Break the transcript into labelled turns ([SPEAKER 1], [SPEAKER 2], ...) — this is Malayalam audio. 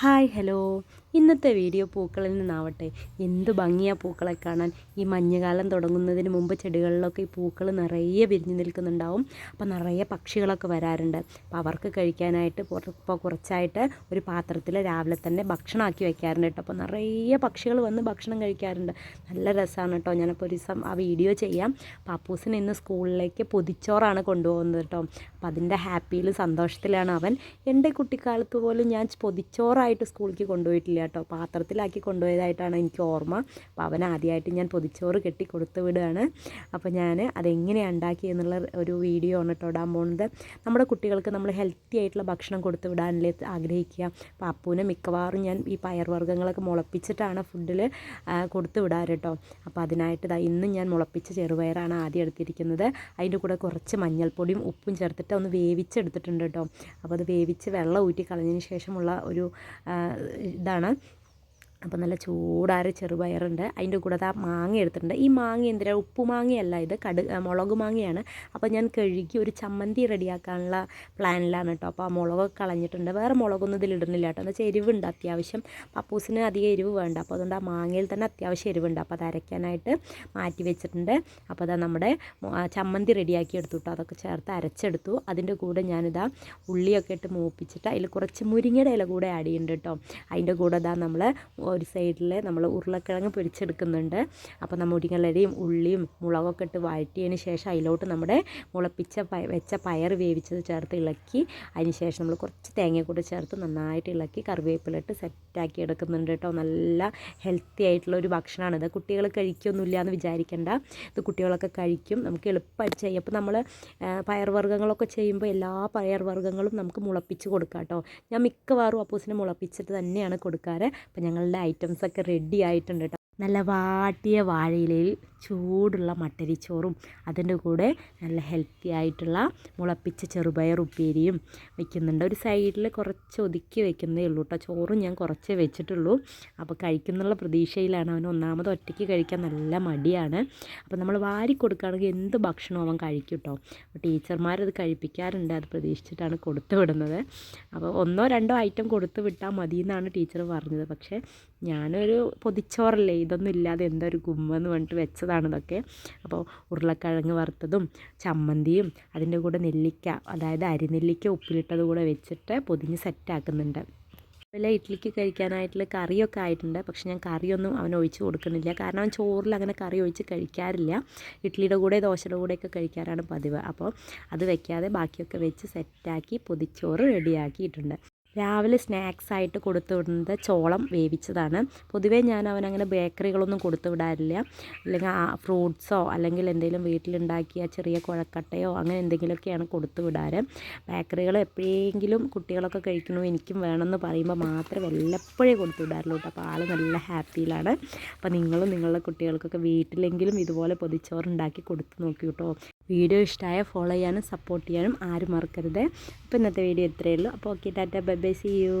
[SPEAKER 1] ഹായ് ഹലോ ഇന്നത്തെ വീഡിയോ പൂക്കളിൽ നിന്നാവട്ടെ. എന്ത് ഭംഗിയാ പൂക്കളെ കാണാൻ. ഈ മഞ്ഞുകാലം തുടങ്ങുന്നതിന് മുമ്പ് ചെടികളിലൊക്കെ ഈ പൂക്കൾ നിറയെ വിരിഞ്ഞു നിൽക്കുന്നുണ്ടാവും. അപ്പോൾ നിറയെ പക്ഷികളൊക്കെ വരാറുണ്ട്. അപ്പോൾ അവർക്ക് കഴിക്കാനായിട്ട് ഇപ്പോൾ കുറച്ചായിട്ട് ഒരു പാത്രത്തിൽ രാവിലെ തന്നെ ഭക്ഷണമാക്കി വെക്കാറുണ്ട് കേട്ടോ. അപ്പോൾ നിറയെ പക്ഷികൾ വന്ന് ഭക്ഷണം കഴിക്കാറുണ്ട്. നല്ല രസമാണ് കേട്ടോ. ഞാനപ്പോൾ ഒരു ദിവസം ആ വീഡിയോ ചെയ്യാം. പാപ്പൂസിന് ഇന്ന് സ്കൂളിലേക്ക് പൊതിച്ചോറാണ് കൊണ്ടുപോകുന്നത് കേട്ടോ. അപ്പം അതിന്റെ ഹാപ്പിയിൽ സന്തോഷത്തിലാണ് അവൻ. എന്റെ കുട്ടിക്കാലത്ത് പോലും ഞാൻ പൊതിച്ചോറായിട്ട് സ്കൂളിലേക്ക് കൊണ്ടുപോയിട്ടില്ല. കേട്ടോ പാത്രത്തിലാക്കി കൊണ്ടുപോയതായിട്ടാണ് എനിക്ക് ഓർമ്മ. അപ്പോൾ അവൻ ആദ്യമായിട്ട് ഞാൻ പൊതിച്ചോറ് കെട്ടി കൊടുത്തു വിടുകയാണ്. അപ്പോൾ ഞാൻ അതെങ്ങനെയാണ് ഉണ്ടാക്കിയെന്നുള്ള ഒരു വീഡിയോ ആണ് കേട്ടോ ഇടാൻ പോകുന്നത് നമ്മുടെ കുട്ടികൾക്ക് നമ്മൾ ഹെൽത്തി ആയിട്ടുള്ള ഭക്ഷണം കൊടുത്തു വിടാനല്ലേ ആഗ്രഹിക്കുക. അപ്പോൾ അപ്പൂനെ മിക്കവാറും ഞാൻ ഈ പയർവർഗങ്ങളൊക്കെ മുളപ്പിച്ചിട്ടാണ് ഫുഡിൽ കൊടുത്തു വിടാറ് കേട്ടോ അപ്പോൾ അതിനായിട്ട് ഇതാ ഇന്ന് ഞാൻ മുളപ്പിച്ച ചെറുപയറാണ് ആദ്യം എടുത്തിരിക്കുന്നത്. അതിന്റെ കൂടെ കുറച്ച് മഞ്ഞൾപ്പൊടിയും ഉപ്പും ചേർത്തിട്ട് ഒന്ന് വേവിച്ചെടുത്തിട്ടുണ്ട് കേട്ടോ അപ്പോൾ അത് വേവിച്ച് വെള്ളം ഊറ്റി കളഞ്ഞതിന് ശേഷമുള്ള ഒരു ഇതാണ് tá? അപ്പോൾ നല്ല ചൂടായ ചെറുപയറുണ്ട്. അതിന്റെ കൂടെ ആ മാങ്ങ എടുത്തിട്ടുണ്ട്. ഈ മാങ്ങ എന്തിനാ? ഉപ്പുമാങ്ങയല്ല ഇത്. കടു മുളക് മാങ്ങയാണ്. അപ്പോൾ ഞാൻ കഴുകി ഒരു ചമ്മന്തി റെഡിയാക്കാനുള്ള പ്ലാനിലാണ് കേട്ടോ. അപ്പോൾ ആ മുളകൊക്കെ കളഞ്ഞിട്ടുണ്ട്. വേറെ മുളകൊന്നും ഇതിലിടുന്നില്ല കേട്ടോ. എന്താ വെച്ചാൽ എരിവുണ്ട് അത്യാവശ്യം. പപ്പൂസിന് അധികം എരിവ് വേണ്ട. അപ്പോൾ അതുകൊണ്ട് ആ മാങ്ങയിൽ തന്നെ അത്യാവശ്യം എരിവുണ്ട്. അപ്പോൾ അത് അരയ്ക്കാനായിട്ട് മാറ്റി വെച്ചിട്ടുണ്ട്. അപ്പോൾ അതാ നമ്മുടെ ചമ്മന്തി റെഡിയാക്കി എടുത്തു കേട്ടോ. അതൊക്കെ ചേർത്ത് അരച്ചെടുത്തു. അതിന്റെ കൂടെ ഞാനിതാ ഉള്ളിയൊക്കെ ഇട്ട് മൂപ്പിച്ചിട്ട് അതിൽ കുറച്ച് മുരിങ്ങയുടെ ഇല കൂടെ ആഡ് ചെയ്യുന്നുണ്ട് കേട്ടോ. അതിന്റെ കൂടെ ഇതാ നമ്മൾ ഒരു സൈഡിൽ നമ്മൾ ഉരുളക്കിഴങ്ങ് പൊരിച്ചെടുക്കുന്നുണ്ട്. അപ്പോൾ നമ്മൾ മുടികളരിയും ഉള്ളിയും മുളകൊക്കെ ഇട്ട് വഴറ്റിയതിന് ശേഷം അതിലോട്ട് നമ്മുടെ മുളപ്പിച്ച വെച്ച പയർ വേവിച്ചത് ചേർത്ത് ഇളക്കി അതിന് ശേഷം നമ്മൾ കുറച്ച് തേങ്ങ കൂടെ ചേർത്ത് നന്നായിട്ട് ഇളക്കി കറിവേപ്പിലിട്ട് സെറ്റാക്കി എടുക്കുന്നുണ്ട് കേട്ടോ നല്ല ഹെൽത്തി ആയിട്ടുള്ള ഒരു ഭക്ഷണമാണ് ഇത്. കുട്ടികൾ കഴിക്കൊന്നുമില്ല എന്ന് വിചാരിക്കേണ്ട. ഇത് കുട്ടികളൊക്കെ കഴിക്കും. നമുക്ക് എളുപ്പമായിട്ട് ചെയ്യും. അപ്പോൾ നമ്മൾ പയർവർഗങ്ങളൊക്കെ ചെയ്യുമ്പോൾ എല്ലാ പയർവർഗങ്ങളും നമുക്ക് മുളപ്പിച്ച് കൊടുക്കാം കേട്ടോ ഞാൻ മിക്കവാറും അപ്പൂസിനെ മുളപ്പിച്ചിട്ട് തന്നെയാണ് കൊടുക്കാറ്. അപ്പോൾ ഞങ്ങളുടെ ഐറ്റംസൊക്കെ റെഡി ആയിട്ടുണ്ട് കേട്ടോ നല്ല വാട്ടിയ വാഴയിലയിൽ ചൂടുള്ള മട്ടരിച്ചോറും അതിന്റെ കൂടെ നല്ല ഹെൽത്തി ആയിട്ടുള്ള മുളപ്പിച്ച ചെറുപയർ ഉപ്പേരിയും വെക്കുന്നുണ്ട്. ഒരു സൈഡിൽ കുറച്ച് ഒതുക്കി വെക്കുന്നേ ഉള്ളൂ കേട്ടോ ചോറും ഞാൻ കുറച്ചേ വെച്ചിട്ടുള്ളൂ. അപ്പോൾ കഴിക്കുന്നുള്ള പ്രതീക്ഷയിലാണ് അവൻ ഒന്നാമത് ഒറ്റയ്ക്ക് കഴിക്കാൻ നല്ല മടിയാണ്. അപ്പോൾ നമ്മൾ വാരി കൊടുക്കുകയാണെങ്കിൽ എന്ത് ഭക്ഷണവും അവൻ കഴിക്കും കേട്ടോ ടീച്ചർമാരത് കഴിപ്പിക്കാറുണ്ട്. അത് പ്രതീക്ഷിച്ചിട്ടാണ് കൊടുത്തു വിടുന്നത്. അപ്പോൾ ഒന്നോ രണ്ടോ ഐറ്റം കൊടുത്തു വിട്ടാൽ മതി എന്നാണ് ടീച്ചർ പറഞ്ഞത്. പക്ഷേ ഞാനൊരു പൊതിച്ചോറല്ലേ. ഇതൊന്നും ഇല്ലാതെ എന്തൊരു ഗുമ്മെന്ന് പറഞ്ഞിട്ട് വെച്ചതാണ് ഇതൊക്കെ അപ്പോൾ ഉരുളക്കിഴങ്ങ് വറുത്തതും ചമ്മന്തിയും അതിന്റെ കൂടെ നെല്ലിക്ക അതായത് അരിനെല്ലിക്ക ഉപ്പിലിട്ടത് കൂടെ വെച്ചിട്ട് പൊതിഞ്ഞ് സെറ്റാക്കുന്നുണ്ട് അതുപോലെ ഇഡ്ഡലിക്ക് കഴിക്കാനായിട്ടുള്ള കറിയൊക്കെ ആയിട്ടുണ്ട്. പക്ഷെ ഞാൻ കറിയൊന്നും അവൻ ഒഴിച്ച് കൊടുക്കുന്നില്ല. കാരണം അവൻ ചോറിൽ അങ്ങനെ കറി ഒഴിച്ച് കഴിക്കാറില്ല. ഇഡ്ഡലിയുടെ കൂടെ ദോശയുടെ കൂടെയൊക്കെ കഴിക്കാറാണ് പതിവ്. അപ്പോൾ അത് വെക്കാതെ ബാക്കിയൊക്കെ വെച്ച് സെറ്റാക്കി പൊതിച്ചോറ് റെഡിയാക്കിയിട്ടുണ്ട് രാവിലെ സ്നാക്സ് ആയിട്ട് കൊടുത്തു വിടുന്നത് ചോളം വേവിച്ചതാണ്. പൊതുവേ ഞാൻ അവനങ്ങനെ ബേക്കറികളൊന്നും കൊടുത്തു വിടാറില്ല അല്ലെങ്കിൽ ഫ്രൂട്ട്സോ അല്ലെങ്കിൽ എന്തെങ്കിലും വീട്ടിലുണ്ടാക്കിയ ചെറിയ കുഴക്കട്ടയോ അങ്ങനെ എന്തെങ്കിലുമൊക്കെയാണ് കൊടുത്തു വിടാറ് ബേക്കറികൾ എപ്പോഴെങ്കിലും കുട്ടികളൊക്കെ കഴിക്കണോ എനിക്കും വേണമെന്ന് പറയുമ്പോൾ മാത്രം വല്ലപ്പോഴേ കൊടുത്തു വിടാറുള്ളൂ കേട്ടോ. അപ്പോൾ ആൾ നല്ല ഹാപ്പിയിലാണ്. അപ്പോൾ നിങ്ങളും നിങ്ങളുടെ കുട്ടികൾക്കൊക്കെ വീട്ടിലെങ്കിലും ഇതുപോലെ പൊതിച്ചോറുണ്ടാക്കി കൊടുത്തു നോക്കി കേട്ടോ. വീഡിയോ ഇഷ്ടമായ ഫോളോ ചെയ്യാനും സപ്പോർട്ട് ചെയ്യാനും ആരും മറക്കരുത്. അപ്പോൾ ഇന്നത്തെ വീഡിയോ ഇത്രയേ ഉള്ളൂ. അപ്പോൾ okay Tata bye bye see U